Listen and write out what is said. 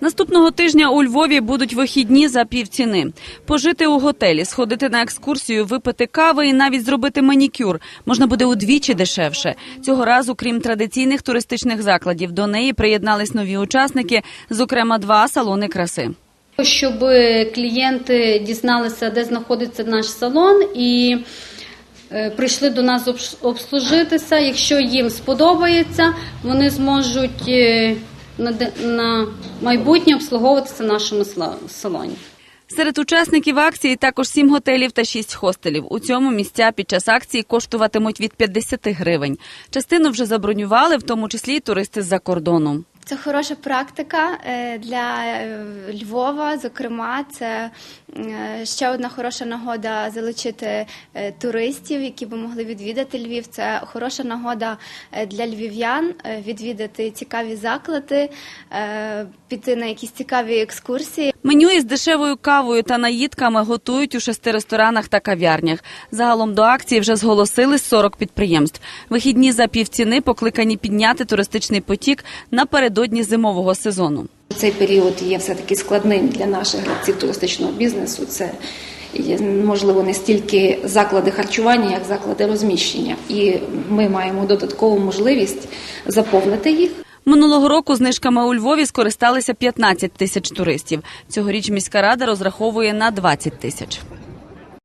Наступного тижня у Львові будуть вихідні за півціни. Пожити у готелі, сходити на екскурсію, випити кави і навіть зробити манікюр можна буде удвічі дешевше. Цього разу, крім традиційних туристичних закладів, до неї приєднались нові учасники, зокрема два салони краси. Щоб клієнти дізналися, де знаходиться наш салон, і е, прийшли до нас обслужитися. Якщо їм сподобається, вони зможуть е, на, де- на майбутнє обслуговуватися в нашому салоні. Серед учасників акції також сім готелів та шість хостелів. У цьому місця під час акції коштуватимуть від 50 гривень. Частину вже забронювали, в тому числі й туристи з-за кордону. Це хороша практика е, для е, Львова. Зокрема, це ще одна хороша нагода залучити е, туристів, які би могли відвідати Львів. Це хороша нагода е, для львів'ян е, відвідати цікаві заклади, е, піти на якісь цікаві екскурсії. Меню із дешевою кавою та наїдками готують у шести ресторанах та кав'ярнях. Загалом до акції вже зголосились 40 підприємств. Вихідні за півціни покликані підняти туристичний потік напередодні зимового сезону. Цей період є все-таки складним для наших гравців туристичного бізнесу. Це можливо не стільки заклади харчування, як заклади розміщення. І ми маємо додаткову можливість заповнити їх. Минулого року знижками у Львові скористалися 15 тисяч туристів. Цьогоріч міська рада розраховує на 20 тисяч.